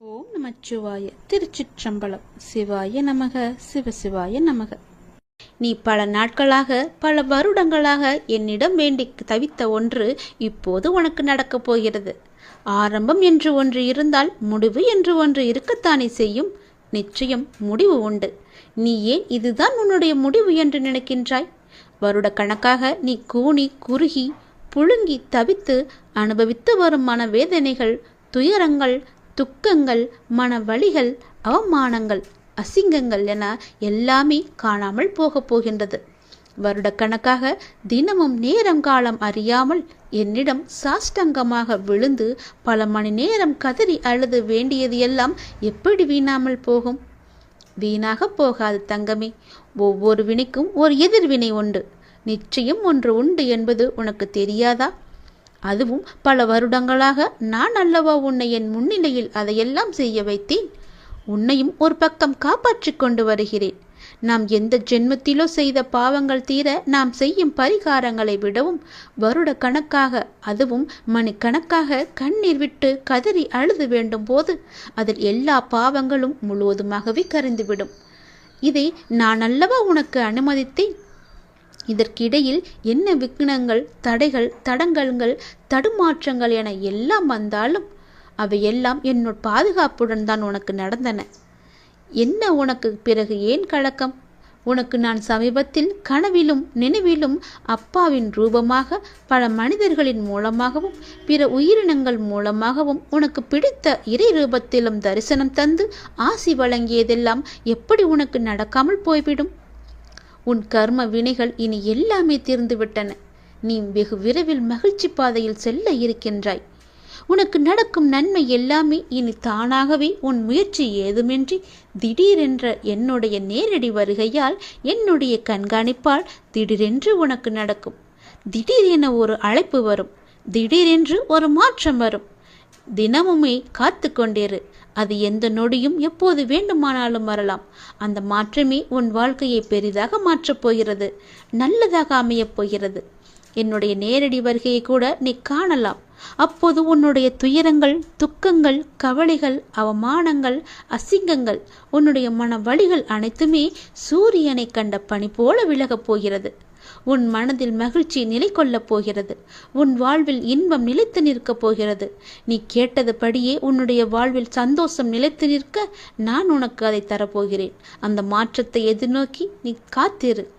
ஓம் நமச்சிவாய. திருச்சிற்றம்பலம். சிவாய நமக. சிவசிவாய நமக. நீ பல நாட்களாக பல வருடங்களாக என்னிடம் வேண்டி தவித்த ஒன்று இப்போது உனக்கு நடக்கப் போகிறது. ஆரம்பம் என்று ஒன்று இருந்தால் முடிவு என்று ஒன்று இருக்கத்தானே செய்யும்? நிச்சயம் முடிவு உண்டு. நீ ஏன் இதுதான் உன்னுடைய முடிவு என்று நினைக்கின்றாய்? வருட கணக்காக நீ கூனி குறுகி புழுங்கி தவித்து அனுபவித்து வரும் மனவேதனைகள் துயரங்கள் துக்கங்கள் மனவழிகள் அவமானங்கள் அசிங்கங்கள் என எல்லாமே காணாமல் போகப் போகின்றது. வருடக்கணக்காக தினமும் நேரம் காலம் அறியாமல் என்னிடம் சாஷ்டங்கமாக விழுந்து பல மணி நேரம் கதறி அழுது வேண்டியது எல்லாம் எப்படி வீணாமல் போகும்? வீணாக போகாது தங்கமே. ஒவ்வொரு வினைக்கும் ஒரு எதிர்வினை உண்டு. நிச்சயம் ஒன்று உண்டு என்பது உனக்கு தெரியாதா? அதுவும் பல வருடங்களாக நான் அல்லவா உன்னை என் முன்னிலையில் அதையெல்லாம் செய்ய வைத்தேன்? உன்னையும் ஒரு பக்கம் காப்பாற்றிக் கொண்டு வருகிறேன். நாம் எந்த ஜென்மத்திலோ செய்த பாவங்கள் தீர நாம் செய்யும் பரிகாரங்களை விடவும் வருட கணக்காக அதுவும் மணிக்கணக்காக கண்ணீர் விட்டு கதறி அழுது வேண்டும் போது அதில் எல்லா பாவங்களும் முழுவதுமாகவே கரைந்துவிடும். இதை நான் அல்லவா உனக்கு அனுமதித்தேன்? இதற்கிடையில் என்ன விக்னங்கள் தடைகள் தடங்கல்கள் தடுமாற்றங்கள் என எல்லாம் வந்தாலும் அவையெல்லாம் என்னோட பாதுகாப்புடன் தான் உனக்கு நடந்தன. என்ன உனக்கு பிறகு ஏன் கலக்கம்? உனக்கு நான் சமீபத்தில் கனவிலும் நினைவிலும் அப்பாவின் ரூபமாக பல மனிதர்களின் மூலமாகவும் பிற உயிரினங்கள் மூலமாகவும் உனக்கு பிடித்த இறை ரூபத்திலும் தரிசனம் தந்து ஆசி வழங்கியதெல்லாம் எப்படி உனக்கு நடக்காமல் போய்விடும்? உன் கர்ம வினைகள் இனி எல்லாமே தீர்ந்துவிட்டன. நீ வெகு விரைவில் மகிழ்ச்சி பாதையில் செல்ல இருக்கின்றாய். உனக்கு நடக்கும் நன்மை எல்லாமே இனி தானாகவே உன் முயற்சி ஏதுமின்றி திடீரென்ற என்னுடைய நேரடி வருகையால் என்னுடைய கண்காணிப்பால் திடீரென்று உனக்கு நடக்கும். திடீரென ஒரு அழைப்பு வரும். திடீரென்று ஒரு மாற்றம் வரும். தினமுமே காத்து கொண்டிரு அது எந்த நொடியும் எப்போது வேண்டுமானாலும் வரலாம். அந்த மாற்றமே உன் வாழ்க்கையை பெரிதாக மாற்றப் போகிறது. நல்லதாக அமையப் போகிறது. என்னுடைய நேரடி வருகையை கூட நீ காணலாம். அப்போது உன்னுடைய துயரங்கள் துக்கங்கள் கவலைகள் அவமானங்கள் அசிங்கங்கள் உன்னுடைய மன வழிகள் அனைத்துமே சூரியனை கண்ட பனி போல விலகப் போகிறது. உன் மனதில் மகிழ்ச்சி நிலை கொள்ளப் போகிறது. உன் வாழ்வில் இன்பம் நிலைத்து நிற்கப் போகிறது. நீ கேட்டதுபடியே உன்னுடைய வாழ்வில் சந்தோஷம் நிலைத்து நிற்க நான் உனக்கு அதை தரப்போகிறேன். அந்த மாற்றத்தை எதிர்நோக்கி நீ காத்திரு.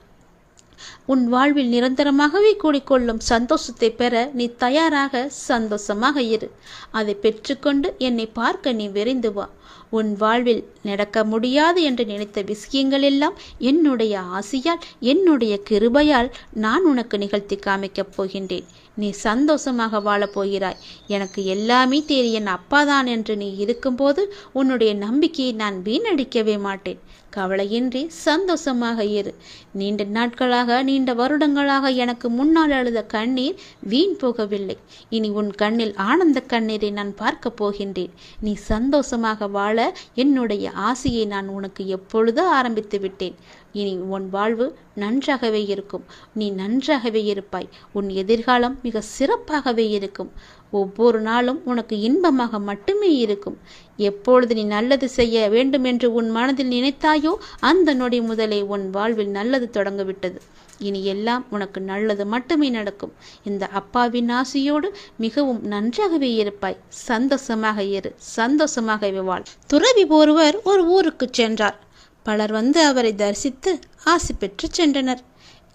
உன் வாழ்வில் நிரந்தரமாகவே கூடிக்கொள்ளும் சந்தோஷத்தை பெற நீ தயாராக சந்தோஷமாக இரு. அதை பெற்றுக்கொண்டு என்னை பார்க்க நீ விரைந்து வா. உன் வாழ்வில் நடக்க முடியாது என்று நினைத்த விஷயங்கள் எல்லாம் என்னுடைய ஆசையால் என்னுடைய கிருபையால் நான் உனக்கு நிகழ்த்தி காமிக்கப் போகின்றேன். நீ சந்தோஷமாக வாழப் போகிறாய். எனக்கு எல்லாமே தெரியும் அப்பாதான் என்று நீ இருக்கும்போது உன்னுடைய நம்பிக்கையை நான் வீணடிக்கவே மாட்டேன். கவலையின்றி சந்தோஷமாக இரு. நீண்ட நாட்களாக நீண்ட வருடங்களாக எனக்கு முன்னால் அழுத கண்ணீர் வீண் போகவில்லை. இனி உன் கண்ணில் ஆனந்த கண்ணீரை நான் பார்க்க போகின்றேன். நீ சந்தோஷமாக வாழ என்னுடைய ஆசையை நான் உனக்கு எப்பொழுதோ ஆரம்பித்து விட்டேன்? இனி உன் வாழ்வு நன்றாகவே இருக்கும். நீ நன்றாகவே இருப்பாய். உன் எதிர்காலம் மிக சிறப்பாகவே இருக்கும். ஒவ்வொரு நாளும் உனக்கு இன்பமாக மட்டுமே இருக்கும். எப்பொழுது நீ நல்லது செய்ய வேண்டும் என்று உன் மனதில் நினைத்தாயோ அந்த நொடி முதலே உன் வாழ்வில் நல்லது தொடங்கிவிட்டது. இனி எல்லாம் உனக்கு நல்லது மட்டுமே நடக்கும். இந்த அப்பாவின் ஆசையோடு மிகவும் நன்றாகவே இருப்பாய். சந்தோஷமாக இரு. சந்தோஷமாகவே வாழ். துறவி ஒருவர் ஒரு ஊருக்கு சென்றார். பலர் வந்து அவரை தரிசித்து ஆசி பெற்று சென்றனர்.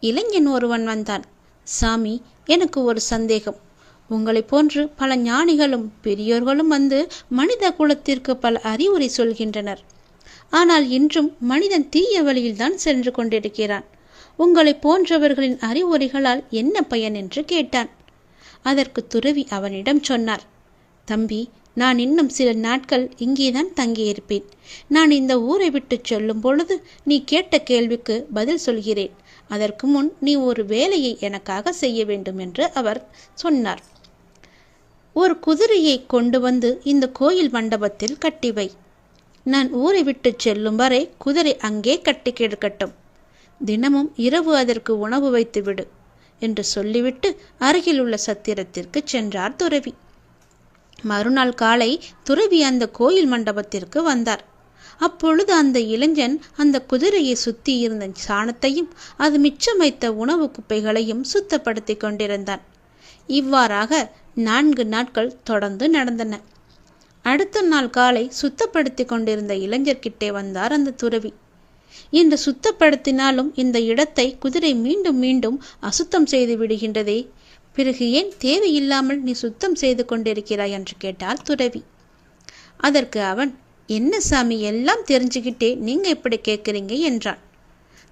இளைஞன் ஒருவன் வந்தான். சாமி எனக்கு ஒரு சந்தேகம். உங்களை போன்று பல ஞானிகளும் பெரியோர்களும் வந்து மனித குலத்திற்கு பல அறிவுரை சொல்கின்றனர். ஆனால் இன்றும் மனிதன் தீய வழியில்தான் சென்று கொண்டிருக்கிறான். உங்களை போன்றவர்களின் அறிவுரைகளால் என்ன பயன் என்று கேட்டான். அதற்கு துறவி அவனிடம் சொன்னார் தம்பி நான் இன்னும் சில நாட்கள் இங்கேதான் தங்கியிருப்பேன். நான் இந்த ஊரை விட்டு சொல்லும் பொழுது நீ கேட்ட கேள்விக்கு பதில் சொல்கிறேன். அதற்கு முன் நீ ஒரு வேலையை எனக்காக செய்ய வேண்டும் என்று அவர் சொன்னார். ஒரு குதிரையை கொண்டு வந்து இந்த கோயில் மண்டபத்தில் கட்டி வை நான் ஊரை விட்டு செல்லும் வரை குதிரை அங்கே கட்டி கிடக்கட்டும். தினமும் இரவு அதற்கு உணவு வைத்து விடு என்று சொல்லிவிட்டு அருகில் உள்ள சத்திரத்திற்கு சென்றார் துறவி. மறுநாள் காலை துறவி அந்த கோயில் மண்டபத்திற்கு வந்தார். அப்பொழுது அந்த இளைஞன் அந்த குதிரையை சுத்தி இருந்த சாணத்தையும் அது மிச்சம் வைத்த உணவு குப்பைகளையும் சுத்தப்படுத்தி கொண்டிருந்தான். இவ்வாறாக நான்கு நாட்கள் தொடர்ந்து நடந்தன. அடுத்த நாள் காலை சுத்தப்படுத்தி கொண்டிருந்த இளைஞர்கிட்டே வந்தார் அந்த துறவி. இன்று சுத்தப்படுத்தினாலும் இந்த இடத்தை குதிரை மீண்டும் மீண்டும் அசுத்தம் செய்து விடுகின்றதே. பிறகு ஏன் தேவையில்லாமல் நீ சுத்தம் செய்து கொண்டிருக்கிறாய் என்று கேட்டார் துறவி. அதற்கு அவன் என்ன சாமி எல்லாம் தெரிஞ்சுக்கிட்டே நீங்க எப்படி கேட்குறீங்க என்றான்.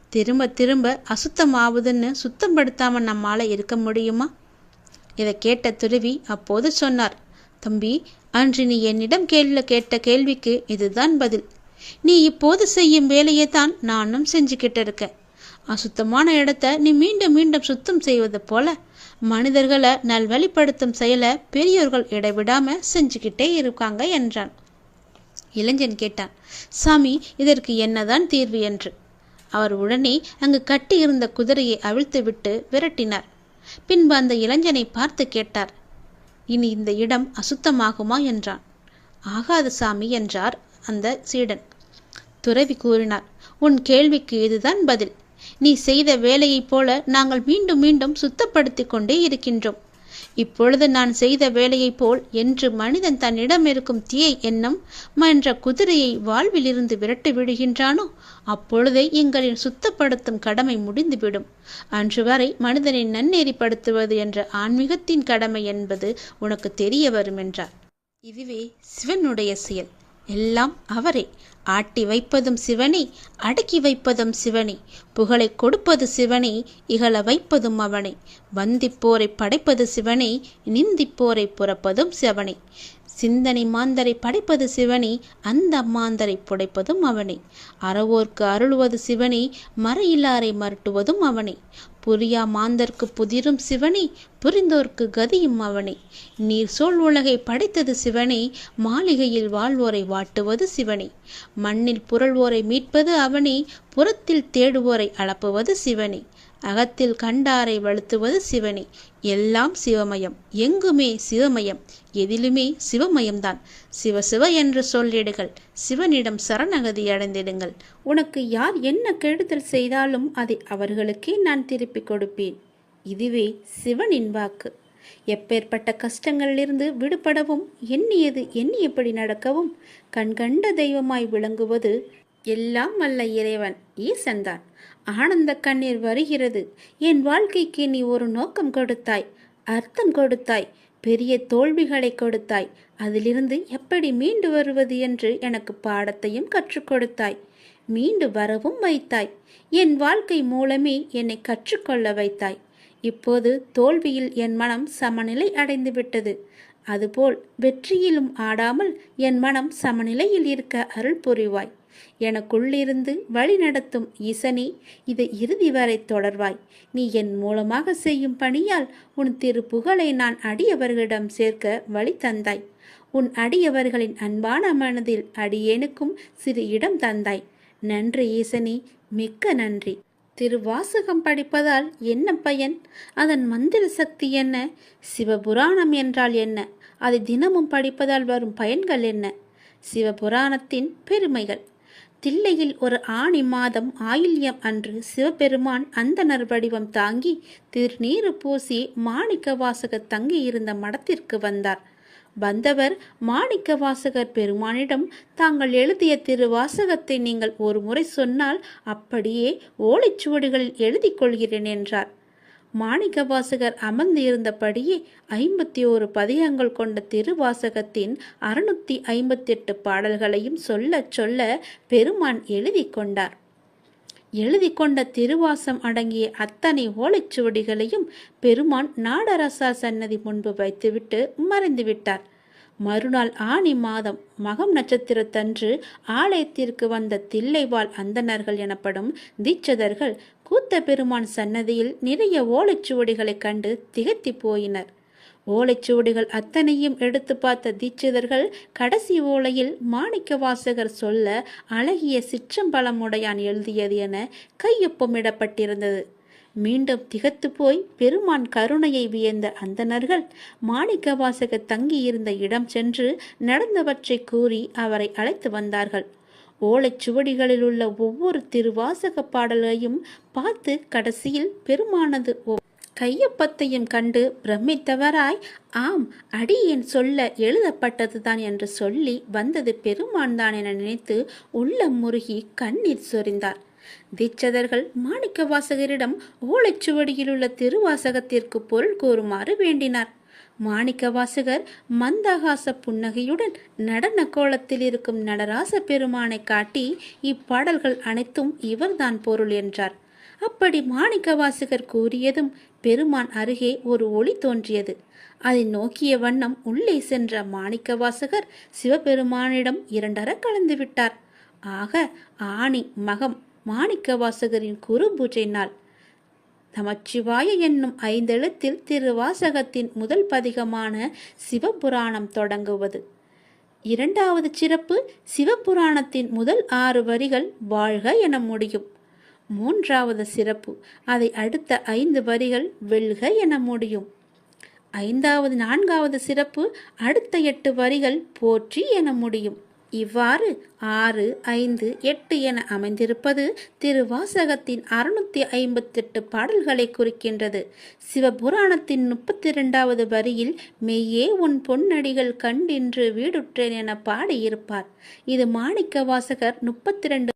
திரும்ப திரும்ப அசுத்தம் ஆகுதுன்னு சுத்தம் படுத்தாம நம்மால இருக்க முடியுமா? இதை கேட்ட துருவி அப்போது சொன்னார் தம்பி அன்று நீ என்னிடம் கேள்வி கேட்ட கேள்விக்கு இதுதான் பதில். நீ இப்போது செய்யும் வேலையை தான் நானும் செஞ்சுக்கிட்டு இருக்கேன். அசுத்தமான இடத்த நீ மீண்டும் மீண்டும் சுத்தம் செய்வது போல மனிதர்களை நல்வழிப்படுத்தும் செயலை பெரியோர்கள் இடைவிடாம செஞ்சுக்கிட்டே இருக்காங்க என்றான். இளைஞன் கேட்டான் சாமி இதற்கு என்னதான் தீர்வு? என்று. அவர் உடனே அங்கு கட்டியிருந்த குதிரையை அவிழ்த்துவிட்டு விரட்டினார். பின்பு அந்த இளைஞனை பார்த்து கேட்டார். இனி இந்த இடம் அசுத்தமாகுமா என்றான். ஆகாது சாமி என்றார் அந்த சீடன். துறவி கூறினார் உன் கேள்விக்கு இதுதான் பதில். நீ செய்த வேலையைப் போல நாங்கள் மீண்டும் மீண்டும் சுத்தப்படுத்திக் கொண்டே இருக்கின்றோம். இப்பொழுது நான் செய்த வேலையைப் போல் என்று மனிதன் தன்னிடம் இருக்கும் தீயை எண்ணம் என்ற குதிரையை வாழ்விலிருந்து விரட்டி விடுகின்றானோ அப்பொழுதே எங்களின் சுத்தப்படுத்தும் கடமை முடிந்துவிடும். அன்று வரை மனிதனை நன்னெறிப்படுத்துவது என்ற ஆன்மீகத்தின் கடமை என்பது உனக்கு தெரிய வரும் என்றார் இதுவே சிவனுடைய செயல். எல்லாம் அவரே. ஆட்டி வைப்பதும் சிவனே அடக்கி வைப்பதும் சிவனே. புகழை கொடுப்பது சிவனே இகழ வைப்பதும் அவனே. வந்திப்போரை படைப்பது சிவனே நிந்திப்போரை புறப்பதும் சிவனே. சிந்தனை மாந்தரை படைப்பது சிவனே அந்த மாந்தரை புடைப்பதும் அவனே. அறவோர்க்கு அருளுவது சிவனே மறையிலாரை மரட்டுவதும் அவனே. புரியா மாந்தர்க்கு புதிரும் சிவனே புரிந்தோர்க்கு கதியும் அவனே. நீர் சோழ் உலகை படைத்தது சிவனே மாளிகையில் வாழ்வோரை வாட்டுவது சிவனே. மண்ணில் புரள்வோரை மீட்பது அவனே புறத்தில் தேடுவோரை அளப்புவது சிவனே. அகத்தில் கண்டாரை வழுத்துவது சிவனே. எல்லாம் சிவமயம். எங்குமே சிவமயம். எதிலுமே சிவமயம்தான். சிவ சிவ என்று சொல்லிடுங்கள் சிவனிடம் சரணகதி அடைந்திடுங்கள். உனக்கு யார் என்ன கெடுதல் செய்தாலும் அதை அவர்களுக்கே நான் திருப்பிக் கொடுப்பேன். இதுவே சிவனின் வாக்கு. எப்பேற்பட்ட கஷ்டங்களிலிருந்து விடுபடவும் எண்ணியது எண்ணியபடி நடக்கவும்? கண்கண்ட தெய்வமாய் விளங்குவது எல்லாம் அல்ல இறைவன் ஈசன்தான். ஆனந்த கண்ணீர் வருகிறது. என் வாழ்க்கைக்கு நீ ஒரு நோக்கம் கொடுத்தாய். அர்த்தம் கொடுத்தாய். பெரிய தோல்விகளை கொடுத்தாய். அதிலிருந்து எப்படி மீண்டு வருவது என்று எனக்கு பாடத்தையும் கற்றுக் கொடுத்தாய். மீண்டு வரவும் வைத்தாய். என் வாழ்க்கை மூலமே என்னை கற்றுக்கொள்ள வைத்தாய். இப்போது தோல்வியில் என் மனம் சமநிலை அடைந்து விட்டது. அதுபோல் வெற்றியிலும் ஆடாமல் என் மனம் சமநிலையில் இருக்க அருள் புரிவாய். எனக்குள்ளிருந்து வழிநடத்தும் இசனே இதை இறுதி வரை தொடர்வாய். நீ என் மூலமாக செய்யும் பணியால் உன் திரு புகழை நான் அடியவர்களிடம் சேர்க்க வழி தந்தாய். உன் அடியவர்களின் அன்பான மனதில் அடியேனுக்கும் சிறு இடம் தந்தாய். நன்றி ஈசனே மிக்க நன்றி. திருவாசகம் படிப்பதால் என்ன பயன்? அதன் மந்திர சக்தி என்ன? சிவபுராணம் என்றால் என்ன? அதை தினமும் படிப்பதால் வரும் பயன்கள் என்ன? சிவபுராணத்தின் பெருமைகள். தில்லையில் ஒரு ஆணி மாதம் ஆயில்யம் அன்று சிவபெருமான் அந்தனர் வடிவம் தாங்கி திருநீறு பூசி மாணிக்க வாசகர் தங்கியிருந்த மடத்திற்கு வந்தார். வந்தவர் மாணிக்க வாசகர் பெருமானிடம் தாங்கள் எழுதிய திருவாசகத்தை நீங்கள் ஒரு முறை சொன்னால் அப்படியே ஓலைச்சுவடிகளில் எழுதி கொள்கிறேன் என்றார். மாணிக்கவாசகர் அமர்ந்து இருந்தபடியே ஐம்பத்தி ஓரு பதிகங்கள் கொண்ட திருவாசகத்தின் அறுநூத்தி ஐம்பத்தி எட்டு பாடல்களையும் சொல்ல சொல்ல பெருமான் எழுதி கொண்டார். எழுதி கொண்ட திருவாசம் அடங்கிய அத்தனை ஓலைச்சுவடிகளையும் பெருமான் நாடரசா சன்னதி முன்பு வைத்துவிட்டு மறைந்துவிட்டார். மறுநாள் ஆணி மாதம் மகம் நட்சத்திரத்தன்று ஆலயத்திற்கு வந்த தில்லைவாழ் அந்தணர்கள் எனப்படும் தீட்சதர்கள் கூத்த பெருமான் சன்னதியில் நிறைய ஓலைச்சுவடிகளைக் கண்டு திகத்தி போயினர். ஓலைச்சுவடிகள் அத்தனையும் எடுத்து பார்த்த தீட்சிதர்கள் கடைசி ஓலையில் மாணிக்க வாசகர் சொல்ல அழகிய சிற்றம்பலமுடையான் எழுதியது என கையொப்பமிடப்பட்டிருந்தது. மீண்டும் திகத்து போய் பெருமான் கருணையை வியந்த அந்தணர்கள் மாணிக்கவாசக தங்கியிருந்த இடம் சென்று நடந்தவற்றை கூறி அவரை அழைத்து வந்தார்கள். ஓலைச் சுவடிகளில் உள்ள ஒவ்வொரு திருவாசக பாடலையும் பார்த்து கடைசியில் பெருமானது கையப்பத்தையும் கண்டு பிரமித்தவராய் ஆம் அடியேன் சொல்ல எழுதப்பட்டதுதான் என்று சொல்லி வந்தது பெருமான் தான் என நினைத்து உள்ளம் முருகி கண்ணீர் சொரிந்தார். தீட்சதர்கள் மாணிக்க வாசகரிடம் ஓலைச்சுவடியில் உள்ள திருவாசகத்திற்கு பொருள் கூறுமாறு வேண்டினார். மாணிக்க வாசகர் மந்தகாச புன்னகையுடன் நடன கோலத்தில் இருக்கும் நடராச பெருமானை காட்டி இப்பாடல்கள் அனைத்தும் இவர்தான் பொருள் என்றார். அப்படி மாணிக்க வாசகர் கூறியதும் பெருமான் அருகே ஒரு ஒளி தோன்றியது. அதை நோக்கிய வண்ணம் உள்ளே சென்ற மாணிக்க வாசகர் சிவபெருமானிடம் இரண்டர கலந்து விட்டார். ஆக ஆணி மகம் மாணிக்க வாசகரின் குரு பூஜை நாள் நமச்சிவாய என்னும் ஐந்தெழுத்தில் திருவாசகத்தின் முதல் பதிகமான சிவபுராணம் தொடங்குவது. இரண்டாவது சிறப்பு சிவபுராணத்தின் முதல் ஆறு வரிகள் வாழ்க என முடியும். மூன்றாவது சிறப்பு அதை அடுத்த ஐந்து வரிகள் வெல்க என முடியும். ஐந்தாவது நான்காவது சிறப்பு அடுத்த எட்டு வரிகள் போற்றி என முடியும். இவ்வாறு ஆறு ஐந்து எட்டு என அமைந்திருப்பது திருவாசகத்தின் அறுநூத்தி ஐம்பத்தெட்டு பாடல்களை குறிக்கின்றது. சிவபுராணத்தின் முப்பத்தி இரண்டாவது வரியில் மெய்யே உன் பொன்னடிகள் கண்டின்று வீடுற்றேன் என பாடியிருப்பார். இது மாணிக்க வாசகர் முப்பத்தி ரெண்டு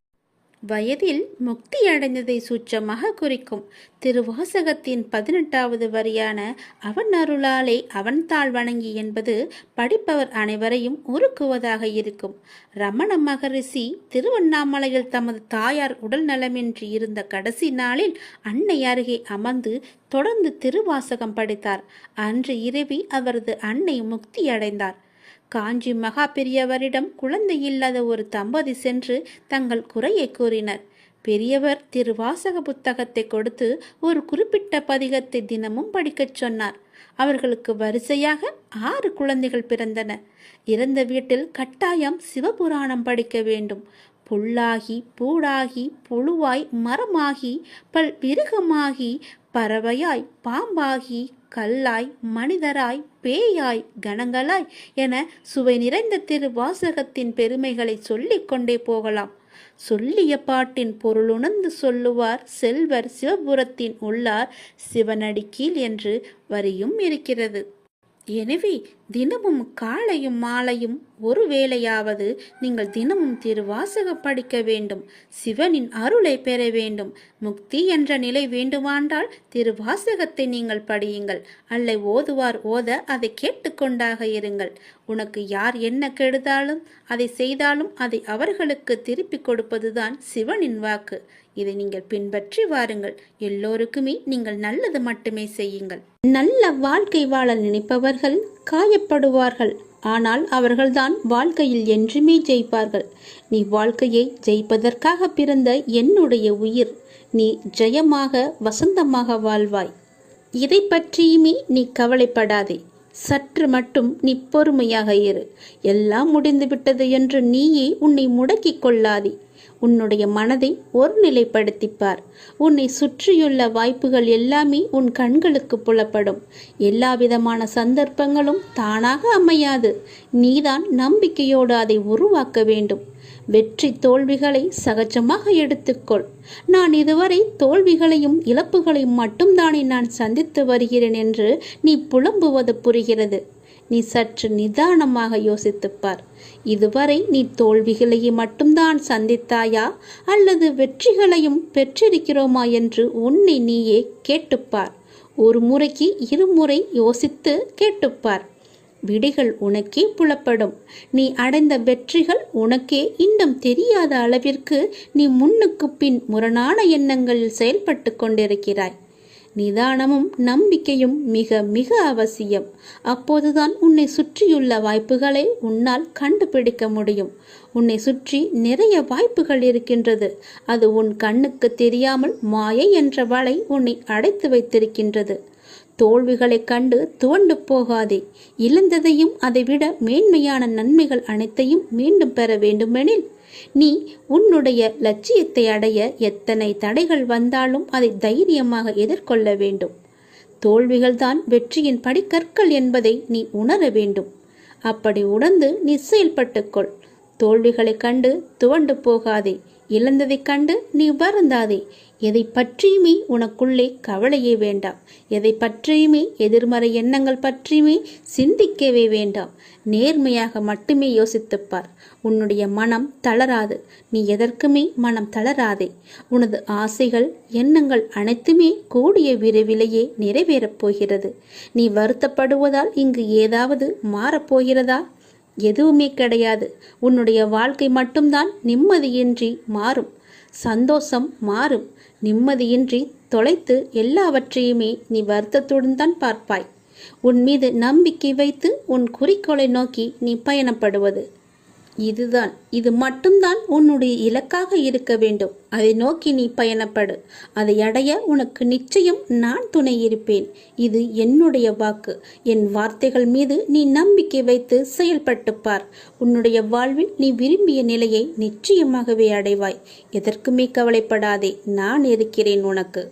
வயதில் முக்தி அடைந்ததை சூச்சமாக குறிக்கும். திருவாசகத்தின் பதினெட்டாவது வரியான அவன் அருளாலே அவன் தாழ் வணங்கி என்பது படிப்பவர் அனைவரையும் உருக்குவதாக இருக்கும். ரமண மகரிஷி திருவண்ணாமலையில் தமது தாயார் உடல் நலமின்றி இருந்த கடைசி நாளில் அன்னை அருகே அமர்ந்து தொடர்ந்து திருவாசகம் படித்தார். அன்று இரவி அவரது அன்னை முக்தி அடைந்தார். காஞ்சி மகா பெரியவரிடம் குழந்தை இல்லாத ஒரு தம்பதி சென்று தங்கள் குறையை கூறினர். பெரியவர் திருவாசக புத்தகத்தை கொடுத்து ஒரு குறிப்பிட்ட பதிகத்தை தினமும் படிக்கச் சொன்னார். அவர்களுக்கு வரிசையாக ஆறு குழந்தைகள் பிறந்தன. இறந்த வீட்டில் கட்டாயம் சிவபுராணம் படிக்க வேண்டும். புல்லாகி பூடாகி புழுவாய் மரமாகி பல் விருகமாகி பறவையாய் பாம்பாகி கல்லாய் மனிதராய் பேயாய் கணங்களாய் என சுவை நிறைந்த திருவாசகத்தின் பெருமைகளை சொல்லிக் கொண்டே போகலாம். சொல்லிய பாட்டின் பொருளுணர்ந்து சொல்லுவார் செல்வர் சிவபுரத்தின் உள்ளார் சிவனடிக்கீழ் என்று வரியும் இருக்கிறது. எனவே தினமும் காலையும் மாலையும் ஒரு வேளையாவது நீங்கள் தினமும் திருவாசக படிக்க வேண்டும். சிவனின் அருளை பெற வேண்டும். முக்தி என்ற நிலை வேண்டுமாண்டால் திருவாசகத்தை நீங்கள் படியுங்கள். அல்லை ஓதுவார் ஓத அதை கேட்டுக்கொண்டாக இருங்கள். உனக்கு யார் என்ன கெடுதாலும் அதை செய்தாலும் அதை அவர்களுக்கு திருப்பிக் கொடுப்பதுதான் சிவனின் வாக்கு. இதை நீங்கள் பின்பற்றி வாருங்கள். எல்லோருக்குமே நீங்கள் நல்லது மட்டுமே செய்யுங்கள். நல்ல வாழ்க்கை வாழ நினைப்பவர்கள் காயப்படுவார்கள். ஆனால் அவர்கள்தான் வாழ்க்கையில் என்றுமே ஜெயிப்பார்கள். நீ வாழ்க்கையை ஜெயிப்பதற்காக பிறந்த என்னுடைய உயிர். நீ ஜெயமாக வசந்தமாக வாழ்வாய். இதை பற்றியுமே நீ கவலைப்படாதே. சற்று மட்டும் நீ பொறுமையாக இரு. எல்லாம் முடிந்துவிட்டது என்று நீயே உன்னை முடக்கிக் கொள்ளாதே. உன்னுடைய மனதை ஒருநிலைப்படுத்திப்பார். உன்னை சுற்றியுள்ள வாய்ப்புகள் எல்லாமே உன் கண்களுக்கு புலப்படும். எல்லா விதமான சந்தர்ப்பங்களும் தானாக அமையாது. நீதான் நம்பிக்கையோடு அதை உருவாக்க வேண்டும். வெற்றி தோல்விகளை சகஜமாக எடுத்துக்கொள். நான் இதுவரை தோல்விகளையும் இழப்புகளையும் மட்டும்தானே நான் சந்தித்து வருகிறேன் என்று நீ புலம்புவது புரிகிறது. நீ சற்று நிதானமாக யோசித்துப்பார். இதுவரை நீ தோல்விகளையே மட்டும்தான் சந்தித்தாயா? அல்லது வெற்றிகளையும் பெற்றிருக்கிறோமா என்று உன்னை நீயே கேட்டுப்பார். ஒரு முறைக்கு இருமுறை யோசித்து கேட்டுப்பார். விடைகள் உனக்கே புலப்படும். நீ அடைந்த வெற்றிகள் உனக்கே இன்னும் தெரியாத அளவிற்கு நீ முன்னுக்கு பின் முரணான எண்ணங்களில் செயல்பட்டு கொண்டிருக்கிறாய். நிதானமும் நம்பிக்கையும் மிக மிக அவசியம். அப்போதுதான் உன்னை சுற்றியுள்ள வாய்ப்புகளை உன்னால் கண்டுபிடிக்க முடியும். உன்னை சுற்றி நிறைய வாய்ப்புகள் இருக்கின்றது. அது உன் கண்ணுக்கு தெரியாமல் மாயை என்ற வலை உன்னை அடைத்து வைத்திருக்கின்றது. தோல்விகளைக் கண்டு துவண்டு போகாதே. இழந்ததையும் அதைவிட மேன்மையான நன்மைகள் அனைத்தையும் மீண்டும் பெற வேண்டுமெனில் நீ உன்னுடைய லட்சியத்தை அடைய எத்தனை தடைகள் வந்தாலும் அதை தைரியமாக எதிர்கொள்ள வேண்டும். தோல்விகள்தான் வெற்றியின் படிக்கற்கள் என்பதை நீ உணர வேண்டும். அப்படி உணர்ந்து நீ செயல்பட்டுக்கொள். தோல்விகளைக் கண்டு துவண்டு போகாதே. இழந்ததைக் கண்டு நீ வருந்தாதே. எதை பற்றியுமே உனக்குள்ளே கவலையே வேண்டாம். எதை பற்றியுமே எதிர்மறை எண்ணங்கள் பற்றியுமே சிந்திக்கவே வேண்டாம். நேர்மையாக மட்டுமே யோசித்துப்பார். உன்னுடைய மனம் தளராது. நீ எதற்குமே மனம் தளராதே. உனது ஆசைகள் எண்ணங்கள் அனைத்துமே கூடிய விரைவிலேயே நிறைவேறப் போகிறது. நீ வருத்தப்படுவதால் இங்கு ஏதாவது மாறப்போகிறதா எதுவுமே கிடையாது. உன்னுடைய வாழ்க்கை மட்டும்தான் நிம்மதியின்றி மாறும். சந்தோஷம் மாறும். நிம்மதியின்றி தொலைத்து எல்லாவற்றையுமே நீ வருத்தத்துடன் தான் பார்ப்பாய். உன் மீது நம்பிக்கை வைத்து உன் குறிக்கோளை நோக்கி நீ பயணப்படுவது. இதுதான். இது மட்டும்தான் உன்னுடைய இலக்காக இருக்க வேண்டும். அதை நோக்கி நீ பயணப்படு. அதை அடைய உனக்கு நிச்சயம் நான் துணை இருப்பேன். இது என்னுடைய வாக்கு. என் வார்த்தைகள் மீது நீ நம்பிக்கை வைத்து செயல்பட்டு பார். உன்னுடைய வாழ்வில் நீ விரும்பிய நிலையை நிச்சயமாகவே அடைவாய். எதற்குமே கவலைப்படாதே. நான் இருக்கிறேன் உனக்கு.